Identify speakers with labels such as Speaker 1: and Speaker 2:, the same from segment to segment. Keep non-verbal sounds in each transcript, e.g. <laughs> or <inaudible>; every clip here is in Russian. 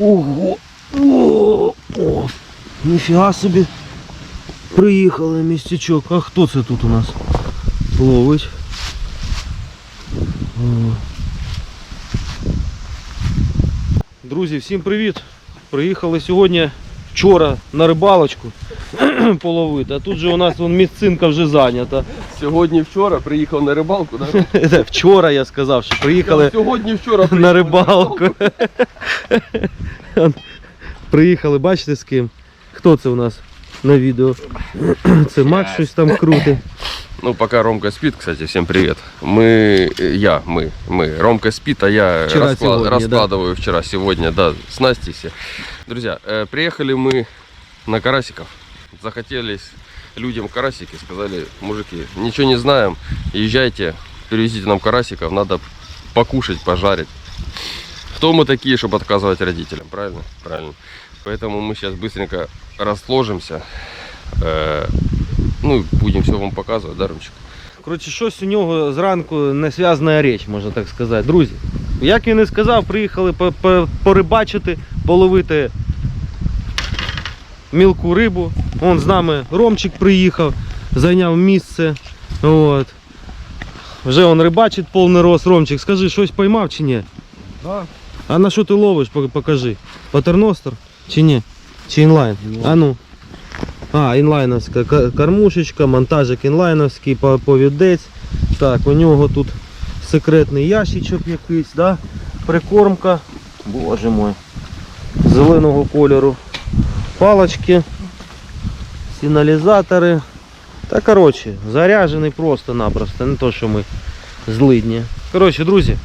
Speaker 1: Ого! О, о, ніфіга собі. Приїхали містечок. А хто це тут у нас? Ловить. Друзі, всім привіт! Приїхали сьогодні вчора на рибалочку <clears throat> половити, а тут же у нас вон місцинка вже зайнята.
Speaker 2: Сьогодні вчора приїхав на рибалку, да?
Speaker 1: Це <laughs> Вчора я сказав, що приїхали
Speaker 2: Сьогодні вчора приїхав <laughs>
Speaker 1: на рибалку. <laughs> Приїхали, бачите з ким? Хто це у нас на відео? <clears throat> Це Макс щось там крутить.
Speaker 2: Ну, пока Ромка спит, кстати, всем привет. Мы, э, я, мы, мы. Ромка спит, а я
Speaker 1: Вчера,
Speaker 2: расклад-
Speaker 1: сегодня,
Speaker 2: раскладываю вчера, сегодня, да, с Настей все. Друзья, э, приехали мы на карасиков. Захотелись людям карасики, сказали, мужики, ничего не знаем, езжайте, перевезите нам карасиков, надо покушать, пожарить. Кто мы такие, чтобы отказывать родителям, правильно? Правильно. Поэтому мы сейчас быстренько расложимся. э, ну, и будем все вам показывать, да, Ромчик?
Speaker 1: Коротше, щось у нього зранку не зв'язана річ, можна так сказати. Друзі, як він і сказав, приїхали по- по- порибачити, половити мілку рибу. Вон з нами Ромчик приїхав, зайняв місце. От. Вже он рибачить повний рост. Ромчик, скажи, щось поймав чи ні?
Speaker 2: Да.
Speaker 1: А на що ти ловиш, покажи. Патерностер чи ні? Чи інлайн? А ну. А, інлайновська кормушечка, монтажик інлайновський, повідець. Так, у нього тут секретний ящичок якийсь, да? прикормка. Боже мой. Зеленого кольору. Палочки, сигналізатори. Та коротше, заряджений просто-напросто, не то, що ми злидні. Коротше, друзі,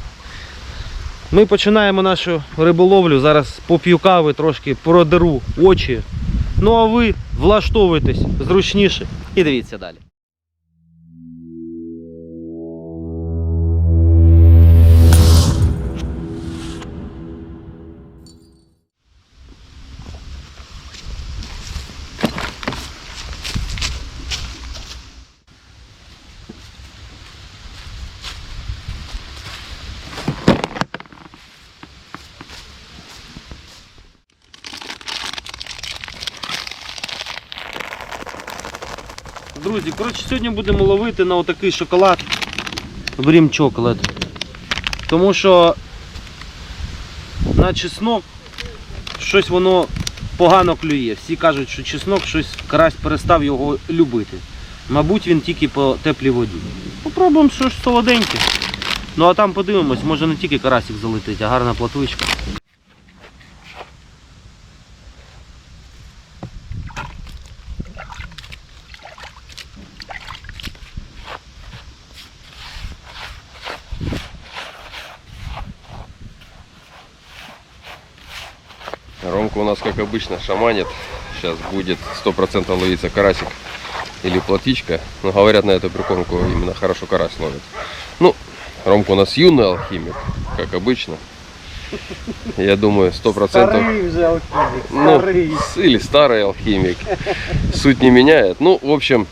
Speaker 1: ми починаємо нашу риболовлю. Зараз поп'ю кави, трошки продеру очі. Ну а ви влаштовуйтесь зручніше і дивіться далі. Друзі, коротше, сьогодні будемо ловити на отакий шоколад. Брім чоколад. Тому що на чеснок щось воно погано клює. Всі кажуть, що чеснок щось карась перестав його любити. Мабуть, він тільки по теплій воді. Попробуємо щось солоденьке. Ну а там подивимось, може не тільки карасик залетить, а гарна платвичка.
Speaker 2: Как обычно, шаманит. Сейчас будет 100% ловиться карасик или плотичка. Но говорят, на эту прикормку именно хорошо карась ловит. Ну, Ромка у нас юный алхимик, как обычно. Я думаю, 100%...
Speaker 1: вже алхімік,
Speaker 2: Ну, с- или старый алхимик. Суть не меняет. Ну, в общем,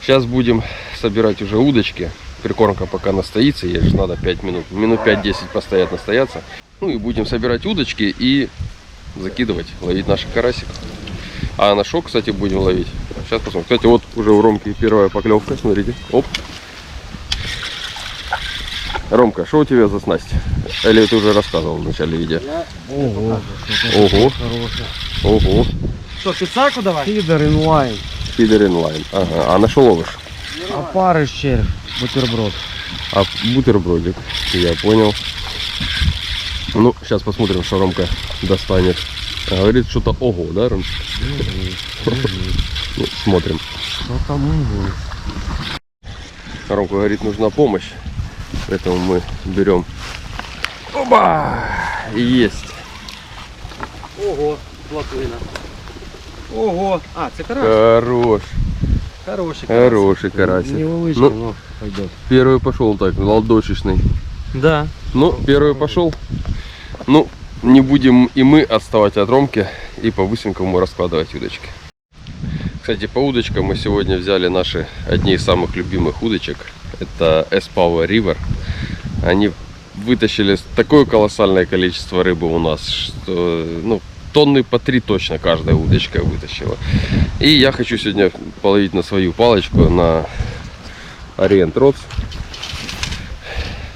Speaker 2: сейчас будем собирать уже удочки. Прикормка пока настоится, ей же надо 5 минут. Минут 5-10 постоять настояться. Ну и будем собирать удочки и закидывать, ловить наших карасиков. А на шок, кстати, будем ловить. Сейчас посмотрим. Кстати, вот уже у Ромки первая поклевка, смотрите. Оп. Ромка, что у тебя за снасть? Или ты уже рассказывал в начале видео?
Speaker 1: Ого,
Speaker 2: Ого, ого.
Speaker 1: Що, піцаку давай?
Speaker 3: Фідер інлайн.
Speaker 2: Фидер инлайн. Ага. А на что ловишь?
Speaker 3: Опариш червь, бутерброд.
Speaker 2: А бутербродик. Я понял. Ну, сейчас посмотрим, что Ромка достанет. Говорит что-то ого, да, Ром? Ну, смотрим. Ромка говорит, нужна помощь. Поэтому мы берем. Оба! Есть.
Speaker 1: Ого, плотвина. Ого. А, це карась.
Speaker 2: Хорош.
Speaker 1: Хороший
Speaker 2: Хороший карасик.
Speaker 3: Невеличкий,
Speaker 2: Ну.
Speaker 3: ну, пойдет.
Speaker 2: Первый пошел так, ладошечный.
Speaker 1: Да.
Speaker 2: Ну, первый пошел. Ну, не будем и мы отставать от Ромки и по-быстренькому раскладывать удочки. Кстати, по удочкам мы сегодня взяли наши одни из самых любимых удочек. Это S-Power River. Они вытащили такое колоссальное количество рыбы у нас, что ну, тонны по три точно каждая удочка вытащила. И я хочу сегодня половить на свою палочку, на Orient Rods.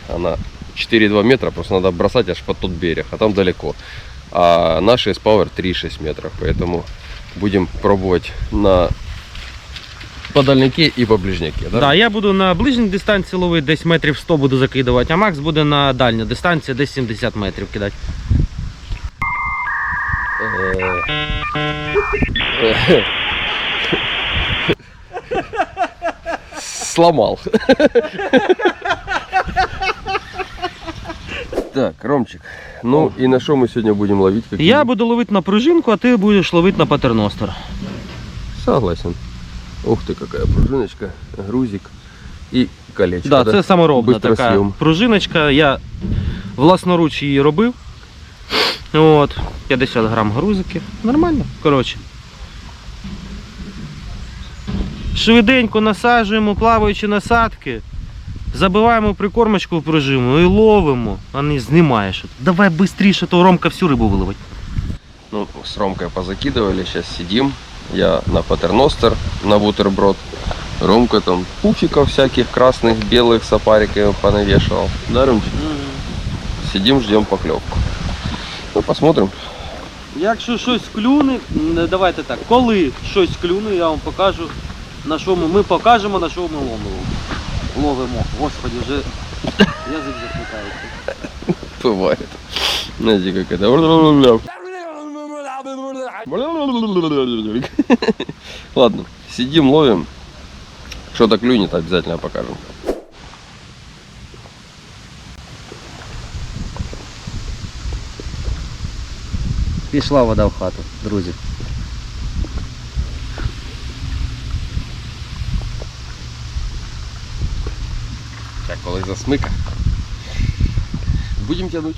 Speaker 2: Она 4,2 метра, просто надо бросать аж под тот берег, а там далеко. А наш S-Power 3,6 метров, поэтому будем пробовать на по дальняке і по ближняке. Да?
Speaker 1: Да, я буду на ближній дистанції ловити, десь метрів 100 буду закидувати, а Макс буде на дальню дистанцію, десь 70 метрів кидати.
Speaker 2: Сломал. <laughs> Так, Ромчик, ну и на что мы сегодня будем ловить? Какие?
Speaker 1: Я буду ловити на пружинку, а ти будеш ловити на патерностер.
Speaker 2: Согласен. Ух ты, какая пружиночка, грузик и колечко.
Speaker 1: Да, це саморобна така пружиночка. Я власноруч її робив. От, 50 грам грузики. Нормально, коротше. Швиденько насаджуємо плаваючі насадки, забиваємо прикормочку в прижиму і ловимо, а не знімаєш. Давай швидше, то Ромка всю рибу виловить.
Speaker 2: Ну, с Ромкой позакидывали, сейчас сидим. Я на патерностер, на бутерброд. Ромка там пуфиков всяких красных, белых с опариками понавешивал. Да, Ромчик? Сидим, ждем поклевку. Ну, посмотрим.
Speaker 1: Якщо щось клюне, м, давайте так, коли щось клюне, я вам покажу, на що ми, ми покажемо, на що ми ловимо. Ловимо. Господи, вже язик заплітається.
Speaker 2: Бывает. Знаете, как это? Ладно, сидим, ловим. Что-то клюнет, обязательно покажем.
Speaker 1: Пішла вода в хату, друзі.
Speaker 2: Так, коли засмика. Будем тянуть.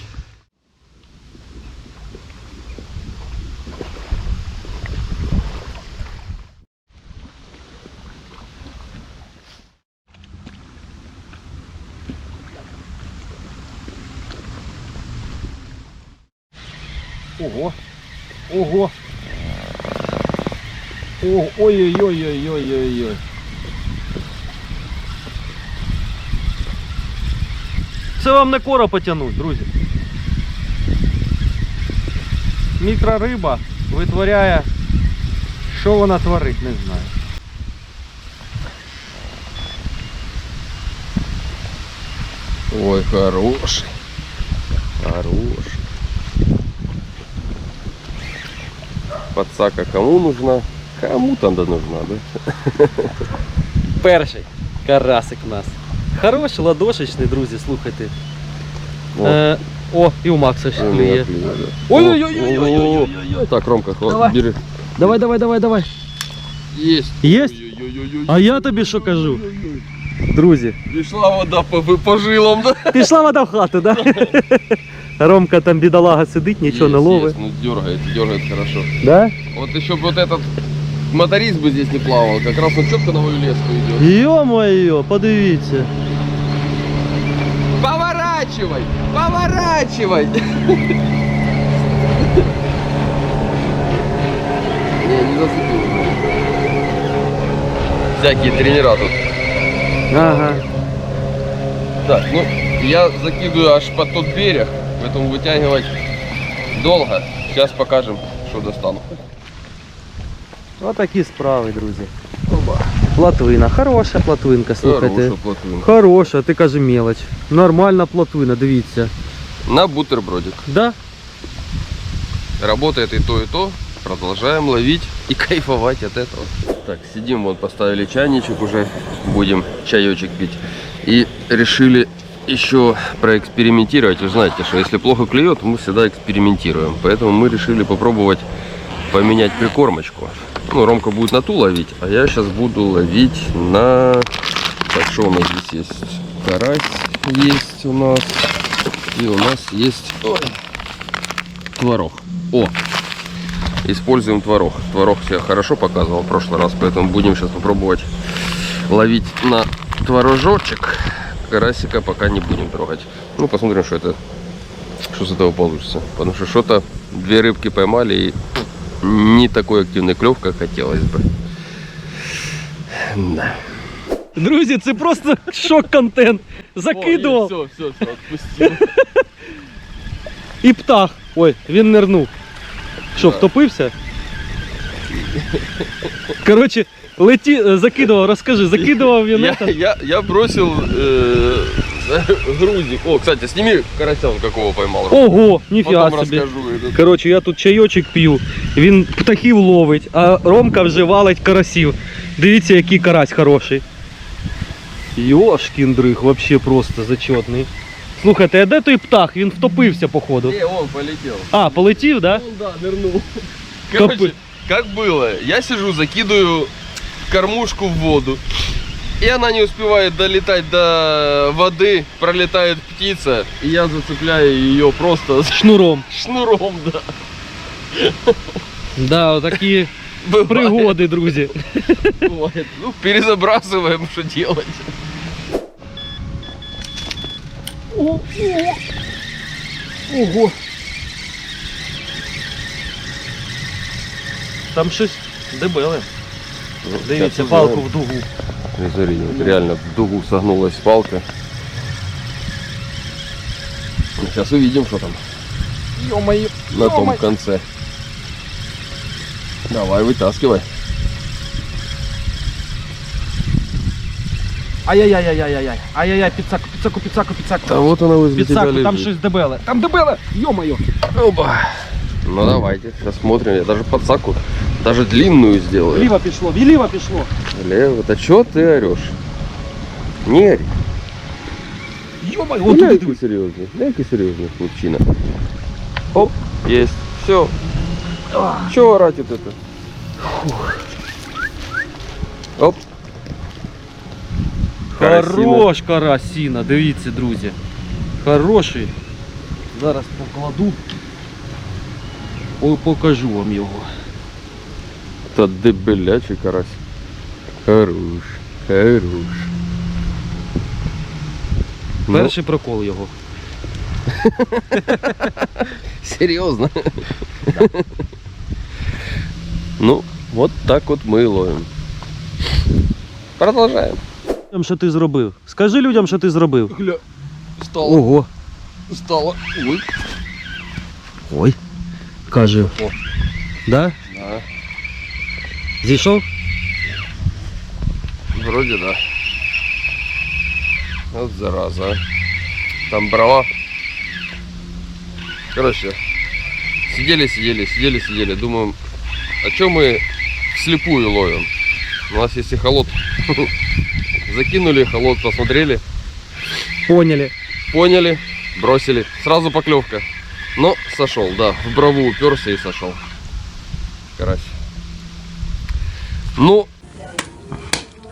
Speaker 3: Ого. Ого. О,
Speaker 1: Це вам не кора потягнуть, друзі. Мікрориба витворяє, що вона творить, не знаю.
Speaker 2: Ой, хороший. Хороший. Подсака кому нужна? Кому-то да нужна, да? <laughs>
Speaker 1: Перший карасик у нас. Хороший, ладошечний, друзі, слухайте.
Speaker 2: О.
Speaker 1: Е, о, і у Макса ще
Speaker 2: Ой,
Speaker 1: клює.
Speaker 2: меня клюет, да.
Speaker 1: Ой-ой-ой-ой-ой-ой-ой-ой.
Speaker 2: Так, Ромка, хват,
Speaker 1: Давай.
Speaker 2: бери.
Speaker 1: Давай, давай, давай, давай.
Speaker 2: Есть.
Speaker 1: Єсть?
Speaker 2: Ой-ой-ой-ой-ой.
Speaker 1: А я тобі що кажу? Друзі,
Speaker 2: Пришла вода по, по жилам, да?
Speaker 1: пішла вода в хату, да? Ромка там бідолага сидить, нічого не
Speaker 2: Есть,
Speaker 1: ловить.
Speaker 2: есть, Ну, дергает, дергает хорошо.
Speaker 1: Да?
Speaker 2: Вот еще бы вот этот моторист бы здесь не плавал, как раз он четко на мою леску идет.
Speaker 1: Йо-моє, подивіться.
Speaker 2: Поворачивай! Поворачивай! <laughs> Не, не зацепил. Всякие тренера тут.
Speaker 1: Ага.
Speaker 2: Так, ну, я закидываю аж под тот берег, поэтому вытягивать долго. Сейчас покажем, что достану.
Speaker 1: Отакі справи, друзі. Плотвина, хороша плотвинка, слухайте.
Speaker 2: Хорошая плотвинка.
Speaker 1: Хороша, ти каже мелоч. Нормальна плотвина, дивіться.
Speaker 2: На бутербродик.
Speaker 1: Да?
Speaker 2: Работает и то, и то. Продолжаем ловить и кайфовать <laughs> от этого. Так, сидим, вот поставили чайничек уже, будем чаечек пить. И решили еще проэкспериментировать. Вы знаете, что если плохо клюет, мы всегда экспериментируем. Поэтому мы решили попробовать поменять прикормочку. Ну, Ромка будет на ту ловить, а я сейчас буду ловить на... Так, что у нас здесь есть? Карась есть у нас. И у нас есть... Ой, творог. О, используем творог. Творог себя хорошо показывал в прошлый раз, поэтому будем сейчас попробовать ловить на творожочек. карасика пока не будем трогать. Ну, посмотрим, что это, что с этого получится. Потому что что-то две рыбки поймали и не такой активный клев, как хотелось бы. Да.
Speaker 1: Друзі, це просто <laughs> шок-контент. Закидував
Speaker 2: Все, все, все, отпустил.
Speaker 1: і птах. Ой, він нирнув. Що, втопився? Коротше, леті, е, закидував, розкажи, закидував він.
Speaker 2: Я,
Speaker 1: это-
Speaker 2: я, я бросил э, <laughs> грузик. О, кстати, сними карася, какого поймал.
Speaker 1: Ого, ніфіга
Speaker 2: Потом
Speaker 1: собі.
Speaker 2: расскажу. этот.
Speaker 1: Коротше, я тут чайочок п'ю, він птахів ловить, а Ромка вже валить карасів. Дивіться, який карась хороший. Йошкін дрих, вообще просто зачетний. Слухайте, а де той птах? Він втопився, походу.
Speaker 2: Не, он полетел.
Speaker 1: А, полетів, да?
Speaker 2: Он, да, нырнул. Короче, как было, я сижу, закидываю кормушку в воду. И она не успевает долетать до воды, пролетает птица, и я зацепляю ее просто <laughs>
Speaker 1: Шнуром.
Speaker 2: шнуром, да.
Speaker 1: Да, такі <laughs>
Speaker 2: Бывает,
Speaker 1: пригоди, друзі.
Speaker 2: бывает. Ну, перезабрасываем, что делать.
Speaker 3: Ого.
Speaker 1: Там щось дебеле. Дивіться,
Speaker 2: Сейчас
Speaker 1: палку
Speaker 2: узнаем.
Speaker 1: в дугу.
Speaker 2: Ну, Смотри, вот реально в дугу согнулась палка. Сейчас увидим, что там
Speaker 3: Ё-моё.
Speaker 2: на том
Speaker 3: Ё-моё.
Speaker 2: конце. Давай, вытаскивай.
Speaker 3: Ай-яй-яй-яй-яй-яй. Ай-яй-яй, піцаку, піцаку, піцаку, піцаку.
Speaker 2: Да вот она возле тебя
Speaker 3: Піцаку, там
Speaker 2: лежит.
Speaker 3: щось дебеле. Там дебеле. Ё-моё.
Speaker 2: Оба. Ну давайте, сейчас смотрим. Я даже подсаку, даже длинную сделаю.
Speaker 3: Вліво пішло, вліво пішло.
Speaker 2: Лево, да что ты орешь? Не ори.
Speaker 3: Ё-моё,
Speaker 2: Ну,
Speaker 3: он туди
Speaker 2: дай-ка
Speaker 3: дивись.
Speaker 2: серьезный, дай-ка серьезный хлопчина. Оп, есть. Все. Чего орать вот это? Оп. Карасина.
Speaker 1: Хорош карасіна, дивіться, друзі. Хороший. Зараз покладу. Ой, покажу вам його.
Speaker 2: Та дебелячий карась. Хорош, хорош. Ну,
Speaker 1: Перший прокол його. <laughs>
Speaker 2: серьезно? Ну, вот так вот мы и ловим. Продолжаем.
Speaker 1: Що ти зробив? Скажи людям, що ти зробив.
Speaker 2: Гля, стало,
Speaker 1: Ого.
Speaker 2: стало. Ой.
Speaker 1: Ой. Каже.
Speaker 2: О.
Speaker 1: Да?
Speaker 2: Да,
Speaker 1: Зійшов?
Speaker 2: вроде да. Вот зараза. а. Там брала. Короче, сидели, сидели, сидели, сидели. Думаем, а что мы вслепую ловим? У нас есть эхолот. <laughs> Закинули эхолот, посмотрели,
Speaker 1: Поняли.
Speaker 2: поняли, бросили. Сразу поклевка. Но сошел, да. В брову уперся и сошел. Карась. Ну,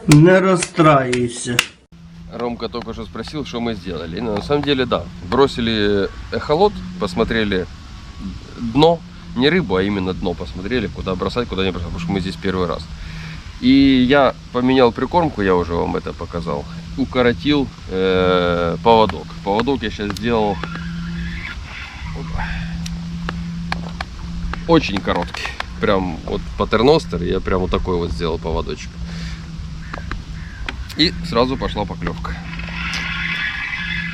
Speaker 4: Не розстраюйся.
Speaker 2: Ромка только что спросил, что мы сделали. И на самом деле, да. Бросили эхолот, посмотрели дно. Не рыбу, а именно дно посмотрели, куда бросать, куда не бросать, потому что мы здесь первый раз. И я поменял прикормку, я уже вам это показал. Укоротил э, поводок. Поводок я сейчас сделал очень короткий. Прям вот патерностер, я прям вот такой вот сделал поводочек. И сразу пошла поклевка.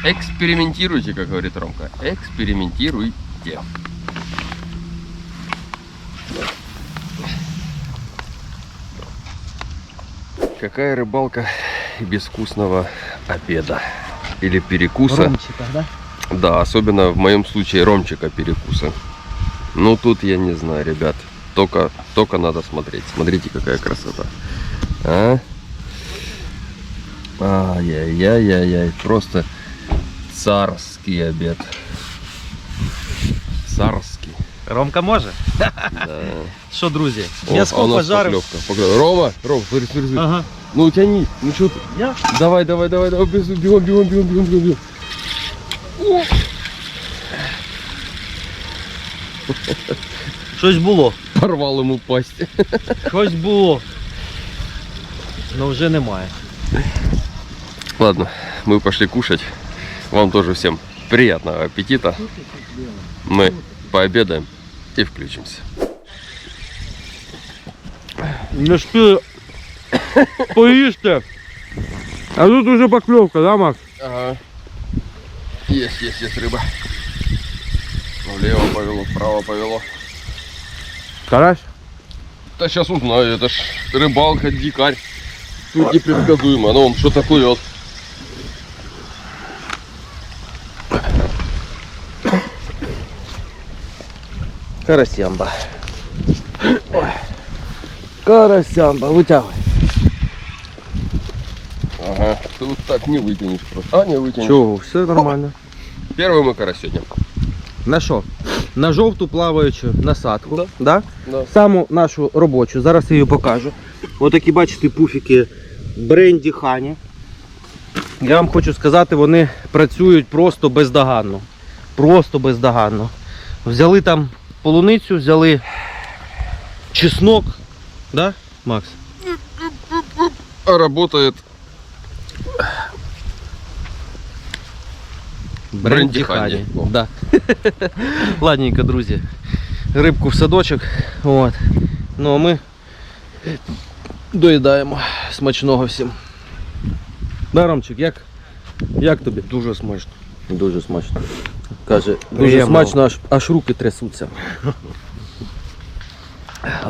Speaker 2: Экспериментируйте, как говорит Ромка. Экспериментируйте. Какая рыбалка без вкусного обеда или перекуса?
Speaker 1: Ромчика, да?
Speaker 2: Да, особенно в моем случае ромчика перекуса. Ну тут я не знаю, ребят. Только, только надо смотреть. Смотрите, какая красота. А? Ай-яй-яй-яй-яй. Просто царский обед. Царский.
Speaker 1: Ромка може?
Speaker 2: Да.
Speaker 1: Що, друзі?
Speaker 2: О,
Speaker 1: М'яско
Speaker 2: а у нас
Speaker 1: пожарив.
Speaker 2: поклевка, поклевка. Рома, Ром, смотри, смотри, смотри.
Speaker 1: Ага.
Speaker 2: Ну тяни, ну что ты?
Speaker 1: Я?
Speaker 2: Давай, давай, давай, давай, бегом, бегом, бегом, бегом, бегом, бегом.
Speaker 1: Щось було.
Speaker 2: Порвал ему пасть.
Speaker 1: Щось було. Ну вже немає.
Speaker 2: Ладно, мы пошли кушать. Вам тоже всем приятного аппетита. Мы пообедаем и включимся.
Speaker 1: Не спи. Поїжте. А тут уже поклевка, да, Макс?
Speaker 2: Ага. Есть, есть, есть рыба. Влево повело, вправо повело.
Speaker 1: Карась?
Speaker 2: Да сейчас узнаю, это ж рыбалка, дикарь. Тут непредсказуемо. Ну он что-то клюет.
Speaker 1: Карасямба. Ой. Карасямба, вытягивай.
Speaker 2: Ага. Тут так не вытянешь просто. А, не вытянешь.
Speaker 1: Чого, все нормально.
Speaker 2: Первый мы карась сегодня.
Speaker 1: На що? На жовту плаваючу насадку.
Speaker 2: Да.
Speaker 1: Да?
Speaker 2: Да.
Speaker 1: Саму нашу робочу, зараз я її покажу. Отакі, бачите, пуфіки бренді хані. Я вам хочу сказати, вони працюють просто бездоганно. Просто бездоганно. Взяли там полуницю, взяли чеснок. Да, Макс?
Speaker 2: А работает Бренді Хані.
Speaker 1: Да. <laughs> Ладненько, друзі. Рибку в садочок. От. Ну а ми доїдаємо смачного всім. Да, Ромчик, як? Як тобі? Дуже смачно. Дуже смачно. Каже, дуже
Speaker 3: Приємно.
Speaker 1: смачно, аж, аж руки трясуться. <laughs>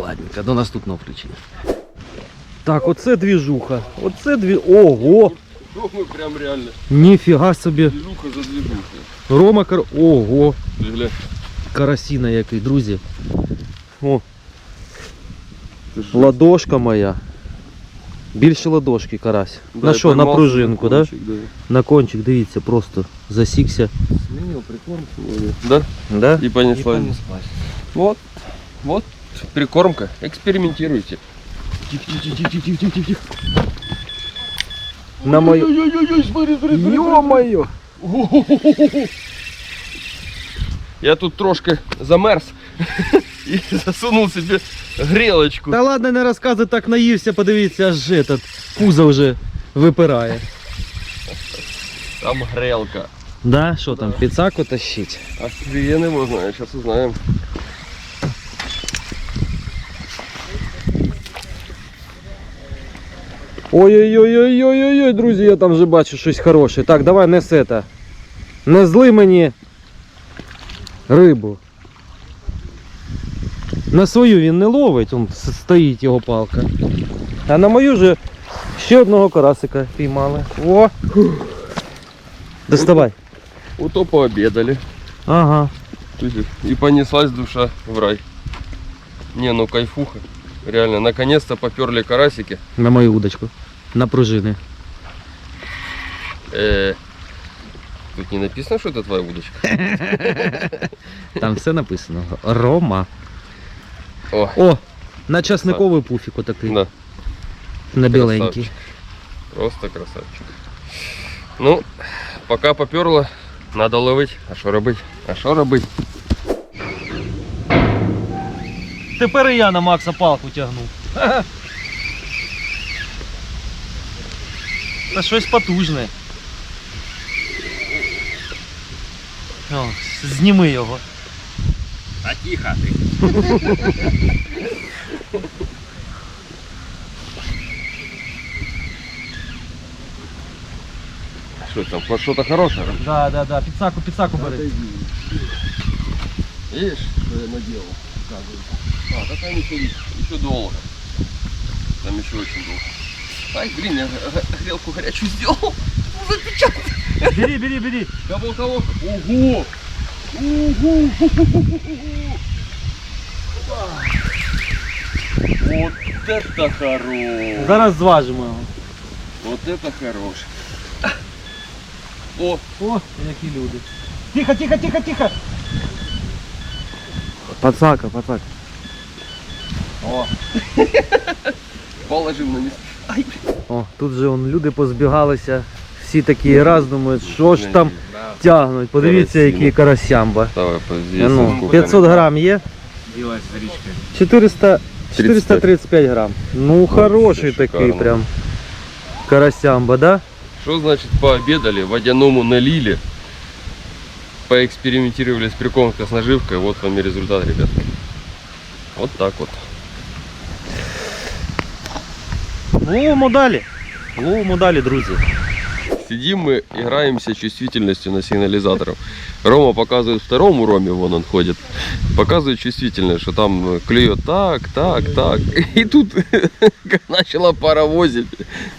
Speaker 1: Ладненько, до наступного включення. Так, оце двіжуха. Оце дві. Ого!
Speaker 2: Ну, мы прям реально
Speaker 1: Ніфіга собі.
Speaker 2: движуха за движухой.
Speaker 1: Рома кар... Ого!
Speaker 2: Ты глянь.
Speaker 1: Карасіна який, друзі. О,
Speaker 2: Ты что?
Speaker 1: ладошка моя. Більше ладошки карась.
Speaker 2: Да,
Speaker 1: на
Speaker 2: я
Speaker 1: що, на
Speaker 2: поймал
Speaker 1: пружинку, да?
Speaker 2: кончик, да?
Speaker 1: На кончик, дивіться, просто засікся.
Speaker 2: Сменил прикормку. Да?
Speaker 1: Да?
Speaker 2: И понеслась. Вот. Вот. Прикормка. Экспериментируйте.
Speaker 1: На мою.
Speaker 2: Ой-ой-ой, смотри, смотри, смотри.
Speaker 1: Ё-моё!
Speaker 2: Я тут трошки замерз <laughs> і засунув собі грілочку.
Speaker 1: Та ладно, не розказуй, так наївся, подивіться, аж этот пузо вже випирає.
Speaker 2: Там грелка.
Speaker 1: Да? Що там, піцаку тащить?
Speaker 2: А хрен его знает, сейчас узнаем.
Speaker 1: Ой-ой-ой-ой-ой-ой, друзі, я там вже бачу щось хороше. Так, давай не це. Не зли мені рибу. На свою він не ловить, он с- стоїть його палка. А на мою же ще одного карасика піймали. О! Доставай.
Speaker 2: Ото пообедали.
Speaker 1: Ага.
Speaker 2: И понеслась душа в рай. Не, ну кайфуха. Реально, наконец-то поперли карасики.
Speaker 1: На мою удочку. На пружини.
Speaker 2: Э, Тут не написано, что это твоя удочка. <laughs>
Speaker 1: Там все написано. Рома.
Speaker 2: О,
Speaker 1: О! На часниковий пуфік отакий.
Speaker 2: да,
Speaker 1: На біленький.
Speaker 2: красавчик. Просто красавчик. Ну, пока поперло, надо ловить. А що робить? А що робить?
Speaker 3: Тепер і я на Макса палку тягну. <laughs> Та щось потужне. О, зніми його.
Speaker 2: А тихо ты. Что там, хоть что-то хорошее?
Speaker 3: Да, да, да, піцаку, піцаку бери.
Speaker 2: Видишь, что я наделал? оказывается? А, да там еще, еще долго. Там еще очень долго. Ай, блин, я грелку горячую сделал. <laughs>
Speaker 3: Бери, бери, бери.
Speaker 2: Кого кого? Ого! Ого! Вот это хорош!
Speaker 3: Зараз зважимо його.
Speaker 2: Вот это хорош! О,
Speaker 3: О, які люди. Тихо, тихо, тихо, тихо.
Speaker 1: Пацака, пацака.
Speaker 2: о! <laughs> Положим на место.
Speaker 1: О, тут же он, люди позбігалися. Всі такі раз думають, що ж там тягнуть. Подивіться, який карасямба. Ну, 500 грам є? 400, 435 грам. Ну, хороший такий
Speaker 2: шикарно.
Speaker 1: прям. Карасямба, да?
Speaker 2: Что значит пообедали, водяному налили, поэкспериментировали с прикормкой с наживкой, вот вам и результат, ребятки. Вот так вот.
Speaker 1: Ловимо далі. Ловимо далі, друзі.
Speaker 2: Сидим мы, играемся чувствительностью на сигнализаторах. Рома показывает второму Роме, вон он ходит. Показывает чувствительность, что там э, клюет так, так, так. И тут <laughs> начала паровозить.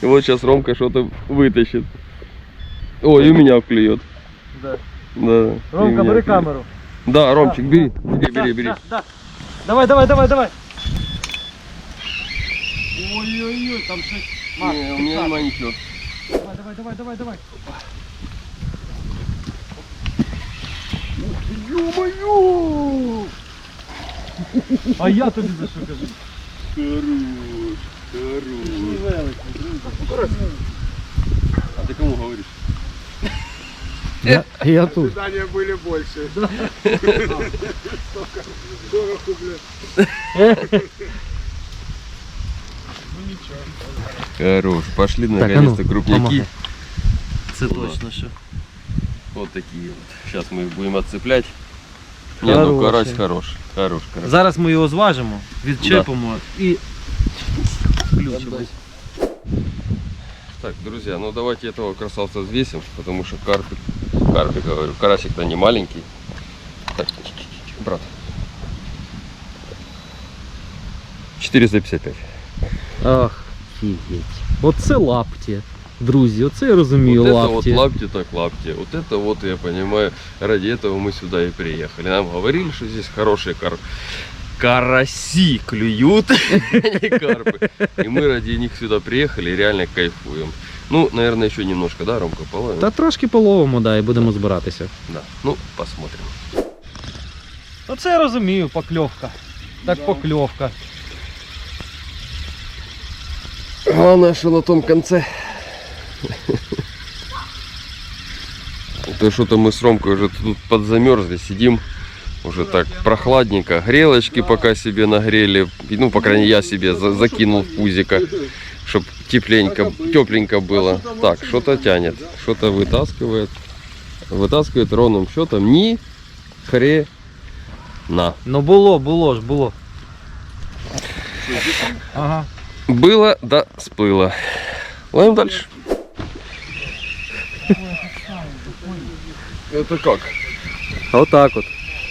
Speaker 2: И вот сейчас Ромка что-то вытащит. Ой, и у меня клюет.
Speaker 1: Да.
Speaker 2: Да. и у
Speaker 1: Ромка,
Speaker 2: меня
Speaker 1: бери
Speaker 2: клюет.
Speaker 1: камеру.
Speaker 2: Да, Ромчик, бери, бери, бери, бери.
Speaker 1: Да, да. Давай, давай, давай, давай. Ой-ой-ой, там щось. Макс,
Speaker 2: Не, у меня нема ничего.
Speaker 1: Давай, давай, давай, давай, давай. Ё-моё! А я тобі за що кажу?
Speaker 2: А ты кому говоришь?
Speaker 1: Я, я тут.
Speaker 5: Ожидания были больше.
Speaker 2: Хорош, пошли
Speaker 1: Так, а
Speaker 2: наконец-то
Speaker 1: ну,
Speaker 2: крупняки.
Speaker 1: помогай.
Speaker 2: Точно,
Speaker 1: що.
Speaker 2: Вот такие вот. Сейчас мы их будем отцеплять. Не, ну карась хорош. Хорош, карась.
Speaker 1: Зараз ми його зважимо, відчепимо і включимо.
Speaker 2: Так, друзья, ну давайте этого красавца взвесим, потому что карпик, карпик, говорю, карасик-то не маленький. Так, брат. 455.
Speaker 1: Ах, фігеть. Оце лапті. Друзі, оце я розумію,
Speaker 2: вот это вот
Speaker 1: лапті.
Speaker 2: лапти так лапти. Вот это вот, я понимаю, ради этого мы сюда и приехали. Нам говорили, что здесь хорошие кар... караси клюют, <laughs> а не карпы. И мы ради них сюда приехали и реально кайфуем. Ну, наверное, еще немножко, да, Ромка, половим?
Speaker 1: Та трошки половимо, да, і будемо збиратися.
Speaker 2: Да. Ну, посмотрим.
Speaker 1: Оце я розумію, покльовка. Так покльовка.
Speaker 2: Главное, что на том конце. То что-то мы с Ромкой уже тут подзамерзли, сидим. Уже так прохладненько. Грелочки пока себе нагрели. Ну, по крайней мере, я себе за- закинул в пузико, чтобы тепленько, тепленько было. Так, что-то тянет, что-то вытаскивает. Вытаскивает ровным счетом ни хрена.
Speaker 1: Ну було, було ж, було. Ага.
Speaker 2: Было, да сплыло. Ловим дальше. Это как?
Speaker 1: А отак от.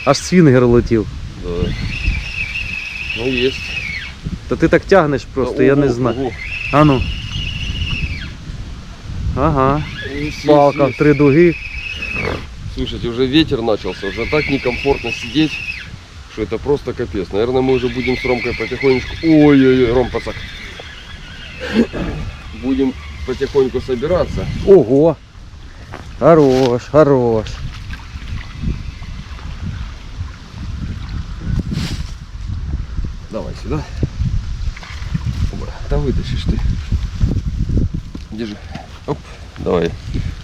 Speaker 1: Аж свінгер летів.
Speaker 2: Да. Ну есть.
Speaker 1: Та ти так тягнеш просто, я не знаю.
Speaker 2: Ого.
Speaker 1: А ну. Ага.
Speaker 2: Есть,
Speaker 1: Палка в
Speaker 2: есть.
Speaker 1: три дуги.
Speaker 2: Слушайте, уже ветер начался, уже так некомфортно сидеть, что это просто капец. Наверное, мы уже будем с Ромкой потихонечку... Ой-ой-ой, Ром, пацак. Будем потихоньку собираться.
Speaker 1: Ого. Хорош, хорош.
Speaker 2: Давай сюда. Оба. Да вытащишь ты. Держи. Оп. Давай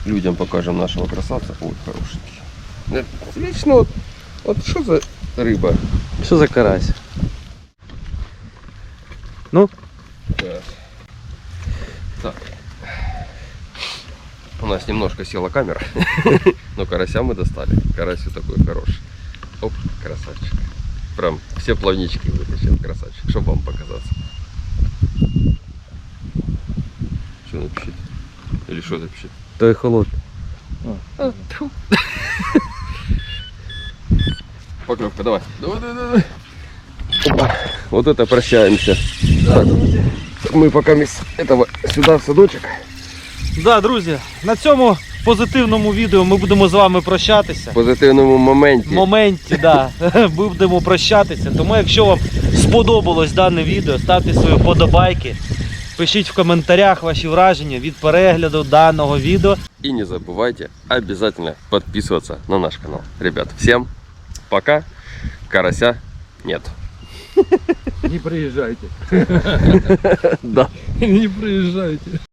Speaker 2: людям покажем нашего красавца. Ой, хорошенький. Да, Вечно вот, вот что за рыба?
Speaker 1: Що за карась? Ну,
Speaker 2: Так. Так. У нас немножко села камера, <laughs> но карася мы достали. Карась вот такой хороший. Оп, красавчик. Прям все плавнички вытащил, красавчик, чтобы вам показаться. Что напишет? Или что напишет?
Speaker 1: той холод.
Speaker 2: Поклевка, давай. Давай, давай, давай. Опа. Вот это прощаемся. Так, мы пока с этого сюда в садочек.
Speaker 1: Да, друзі, на цьому позитивному відео ми будемо з вами прощатися.
Speaker 2: В позитивному моменті.
Speaker 1: В моменті, да, <laughs> будемо прощатися. Тому якщо вам сподобалось дане відео, ставте свої вподобайки, пишіть в коментарях ваші враження від перегляду даного відео.
Speaker 2: И не забывайте обязательно подписываться на наш канал. Ребят, всем пока. Карася нет. <laughs>
Speaker 3: Не приезжайте. <laughs>
Speaker 2: Да. <laughs>
Speaker 3: Не приезжайте.